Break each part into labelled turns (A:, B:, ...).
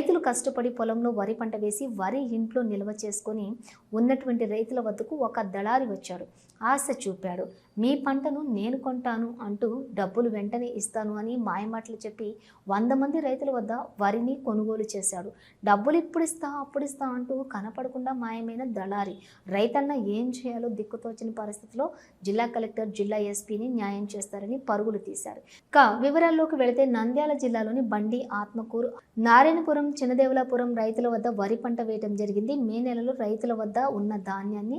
A: రైతులు కష్టపడి పొలంలో వరి పంట వేసి వరి ఇంట్లో నిల్వ చేసుకొని ఉన్నటువంటి రైతుల వద్దకు ఒక దళారి వచ్చాడు. ఆశ చూపాడు. మీ పంటను నేను కొంటాను అంటూ డబ్బులు వెంటనే ఇస్తాను అని మాయమాటలు చెప్పి వంద మంది రైతుల వద్ద వరిని కొనుగోలు చేశాడు. డబ్బులు ఇప్పుడు ఇస్తా అప్పుడు ఇస్తా అంటూ కనపడకుండా మాయమైన దళారి రైతన్న ఏం చేయాలో దిక్కుతోచని పరిస్థితిలో జిల్లా కలెక్టర్ జిల్లా ఎస్పీని న్యాయం చేస్తారని పరుగులు తీశారు. ఇక వివరాల్లోకి వెళితే నంద్యాల జిల్లాలోని బండి ఆత్మకూరు నారాయణపురం చిన్నదేవలాపురం రైతుల వద్ద వరి పంట వేయటం జరిగింది. మే నెలలో రైతుల వద్ద ఉన్న ధాన్యాన్ని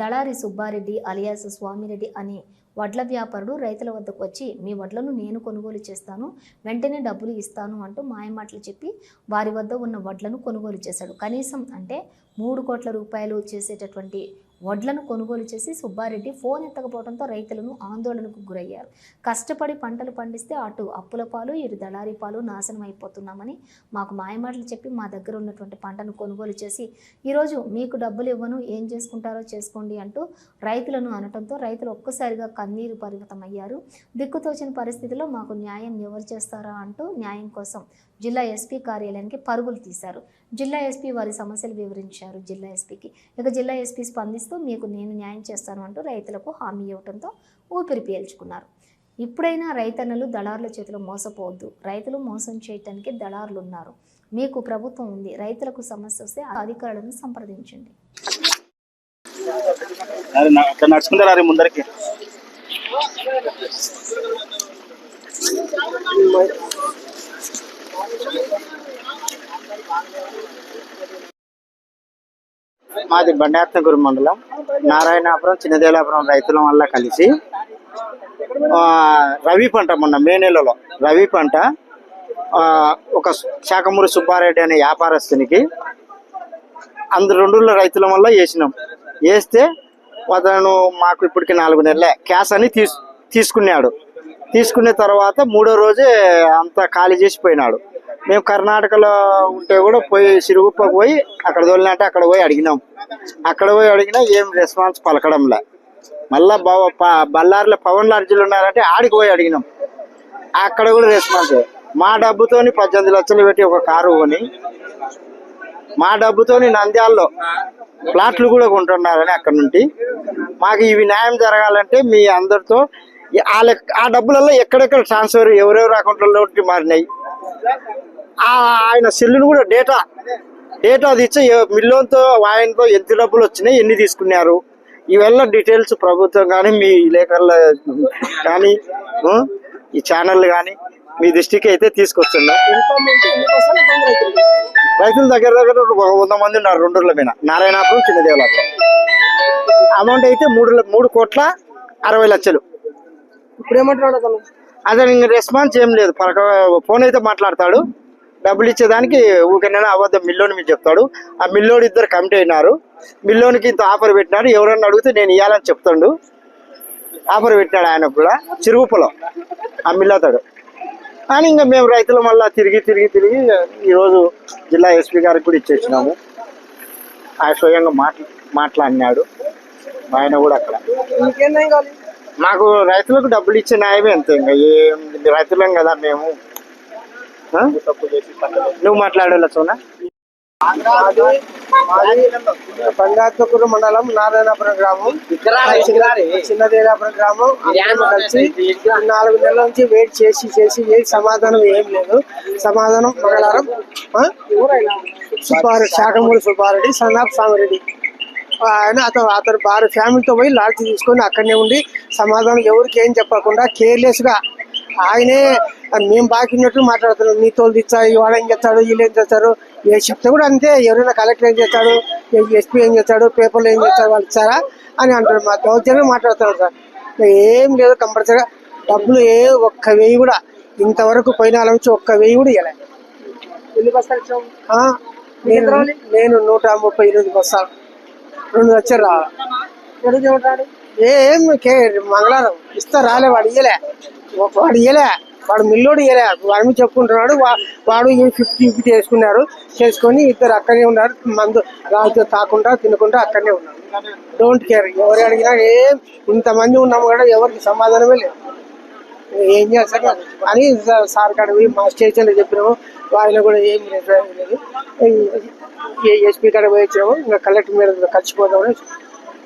A: దళారి సుబ్బారెడ్డి అలియాస్ స్వామిరెడ్డి అనే వడ్ల వ్యాపారుడు రైతుల వద్దకు వచ్చి మీ వడ్లను నేను కొనుగోలు చేస్తాను వెంటనే డబ్బులు ఇస్తాను అంటూ మాయమాటలు చెప్పి వారి వద్ద ఉన్న వడ్లను కొనుగోలు చేశాడు. కనీసం అంటే మూడు కోట్ల రూపాయలు చేసేటటువంటి వడ్లను కొనుగోలు చేసి సుబ్బారెడ్డి ఫోన్ ఎత్తకపోవడంతో రైతులను ఆందోళనకు గురయ్యారు. కష్టపడి పంటలు పండిస్తే అటు అప్పుల పాలు ఇటు దళారీ పాలు నాశనం అయిపోతున్నామని మాకు మాయమాటలు చెప్పి మా దగ్గర ఉన్నటువంటి పంటను కొనుగోలు చేసి ఈరోజు మీకు డబ్బులు ఇవ్వను ఏం చేసుకుంటారో చేసుకోండి అంటూ రైతులను అనటంతో రైతులు ఒక్కసారిగా కన్నీరు పరిమితమయ్యారు. దిక్కుతోచిన పరిస్థితిలో మాకు న్యాయం ఎవరు చేస్తారా అంటూ న్యాయం కోసం జిల్లా ఎస్పీ కార్యాలయానికి పరుగులు తీశారు. జిల్లా ఎస్పీ వారి సమస్యలు వివరించారు. జిల్లా ఎస్పీకి ఇక జిల్లా ఎస్పీ స్పందిస్తూ మీకు నేను న్యాయం చేస్తాను అంటూ రైతులకు హామీ ఇవ్వడంతో ఊపిరి పీల్చుకున్నారు. ఇప్పుడైనా రైతన్నలు దళారుల చేతిలో మోసపోవద్దు. రైతులు మోసం చేయటానికి దళారులు ఉన్నారు మీకు ప్రభుత్వం ఉంది. రైతులకు సమస్య వస్తే అధికారులను సంప్రదించండి.
B: నడుచుకుంటారు ముందరికి.
C: మాది బండాత్నగురు మండలం. నారాయణాపురం చిన్నదేలాపురం రైతుల వల్ల కలిసి ఆ, రవి పంట మొన్న మే నెలలో రవి పంట ఒక శాఖమూరి సుబ్బారెడ్డి అనే వ్యాపారస్తునికి అందరు రెండు రైతుల వల్ల వేసినాం. వేస్తే అతను మాకు ఇప్పటికి నాలుగు నెలలే. క్యాష్ అని తీసుకున్నాడు. తీసుకున్న తర్వాత మూడో రోజే అంతా ఖాళీ చేసిపోయినాడు మేము కర్ణాటకలో ఉంటే కూడా పోయి సిరుగుప్పకు పోయి అక్కడ తోలినట్టే అక్కడ పోయి అడిగినాం. అక్కడ పోయి అడిగినా ఏం రెస్పాన్స్ పలకడంలా. మళ్ళా బావ పవన్ లాడ్జీలు ఉన్నారంటే ఆడికి పోయి అడిగినాం. అక్కడ కూడా రెస్పాన్స్ మా డబ్బుతోని పద్దెనిమిది లక్షలు పెట్టి ఒక కారు కొని మా డబ్బుతోని నంద్యాల్లో ప్లాట్లు కూడా కొంటున్నారని అక్కడ నుండి. మాకు ఇవి న్యాయం జరగాలంటే మీ అందరితో ఆ లెక్క ఆ డబ్బులలో ఎక్కడెక్కడ ట్రాన్స్ఫర్ ఎవరెవరు అకౌంట్లలో మారినాయి. ఆయన సెల్లును కూడా డేటా డేటా తెచ్చి ఏ- మిల్లుతో ఆయనతో ఎంత డబ్బులు వచ్చినాయి ఎన్ని తీసుకున్నారు. ఇవల్ల డీటెయిల్స్ ప్రభుత్వం కానీ మీ విలేకరుల కానీ ఈ ఛానల్ కానీ మీ దృష్టికి అయితే తీసుకొస్తున్నా రైతుల దగ్గర దగ్గర వంద మంది ఉన్నారు రెండు రోజుల మీద. నారాయణాపురం చిన్నదేవలాపురం. అమౌంట్ అయితే మూడు మూడు కోట్ల అరవై లక్షలు.
D: ఇప్పుడు ఏమంటున్నాడు అతను
C: అతను రెస్పాన్స్ ఏం లేదు. పరక ఫోన్ అయితే మాట్లాడతాడు. డబ్బులు ఇచ్చేదానికి ఊరికైనా అబద్ధం మిల్లోని మీకు చెప్తాడు. ఆ మిల్లోడు ఇద్దరు కమిటీ అయినారు. మిల్లోనికి ఇంత ఆఫర్ పెట్టినారు ఎవరన్నా అడిగితే నేను ఇవ్వాలని చెప్తాడు. ఆఫర్ పెట్టినాడు ఆయనకు కూడా. చిరుగుపులో ఆ మిల్లతాడు కానీ ఇంకా మేము రైతుల మళ్ళా తిరిగి తిరిగి తిరిగి ఈరోజు జిల్లా ఎస్పీ గారికి కూడా ఇచ్చేసినాము. ఆయన స్వయంగా మాట్లా మాట్లాడినాడు. ఆయన కూడా అక్కడ. మాకు రైతులకు డబ్బులు ఇచ్చే న్యాయమే అంతే ఇంకా. ఏం రైతులం కదా మేము? నువ్వు మాట్లాడాల సోనా?
D: బంగాత్మకూరు మండలం నారాయణపురం గ్రామం. చిన్నదేరాపురం గ్రామం. కలిసి నాలుగు నెలల నుంచి వెయిట్ చేసి చేసి ఏ సమాధానం ఏం లేదు. సమాధానం మంగళవారం. ఆ? సుబ్బారెడ్డి శాఖమూరి సుబ్బారెడ్డి సన్నాప్ సామిరెడ్డి ఆయన అతను అతను భార్య ఫ్యామిలీతో పోయి లాడ్జి తీసుకొని అక్కడనే ఉండి సమాధానం ఎవరికి ఏం చెప్పకుండా కేర్లెస్గా ఆయనే మేము బాకీ ఉన్నట్టు మాట్లాడుతున్నాం. నీ తోలు తెచ్చా వాడు ఏం చేస్తాడు వీళ్ళు ఏం చేస్తారు? ఏ చెప్తే కూడా అంతే. ఎవరైనా కలెక్టర్ ఏం చేస్తాడు ఎస్పీ ఏం చేస్తాడు పేపర్లో ఏం చేస్తాడు వాళ్ళు ఇచ్చారా అని అంటారు. మా దౌర్జన్యం మాట్లాడుతున్నారు సార్. ఏం లేదు కంపల్సరిగా డబ్బులు ఏ ఒక్క వెయ్యి కూడా ఇంతవరకు పోయిన నుంచి ఒక్క వెయ్యి కూడా ఇవ్వలే నేను నేను నూట ముప్పై ఎనిమిది బస్తాలు రెండు లక్షలు రావాలి? ఏం కే మంగళవారం ఇస్తా రాలే వాడు ఇయ్యలే వాడు ఇయ్యలే వాడు మిల్లోడు ఇయ్యలే వాడి చెప్పుకుంటున్నాడు వా- వాడు ఫిఫ్టీ ఫిఫ్టీ చేసుకున్నారు చేసుకొని ఇద్దరు అక్కడనే ఉన్నారు మందు రాజు తాకుండా తినకుండా అక్కడనే ఉన్నారు డోంట్ కేర్ ఎవరు అడిగినా ఏం ఇంతమంది ఉన్నాము కూడా ఎవరికి సమాధానమే లేదు ఏం చేస్తారు అని సార్ కాడ పోయి మా స్టేషన్లో చెప్పినాము వాళ్ళని కూడా ఏం లేదు ఏం లేదు ఎస్పీ కాడ పోయి వచ్చినాము ఇంకా కలెక్టర్ మీద కలిసిపోదామని